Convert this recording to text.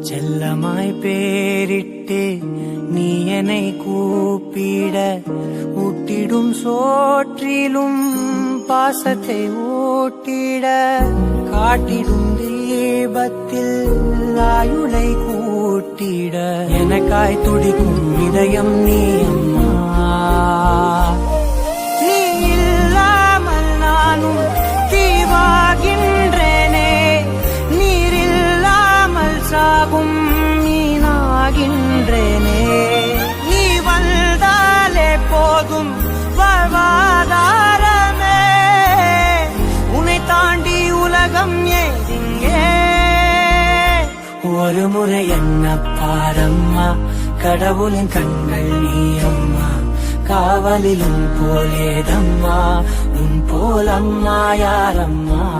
செல்லமாய் பேரிட்டு நீ என்னை கூப்பிட ஊட்டிடும் சோற்றிலும் பாசத்தை ஊட்டிட காட்டிடும் தீபத்தில் ஆயுளை கூட்டிட. எனக்காய் துடிக்கும் இதயம் நீ முறை என்ன பாரம்மா? கடவுளின் கண்கள் நீயம்மா. காவலிலும் போலேதம்மா. உன் போலம்மா யாரம்மா?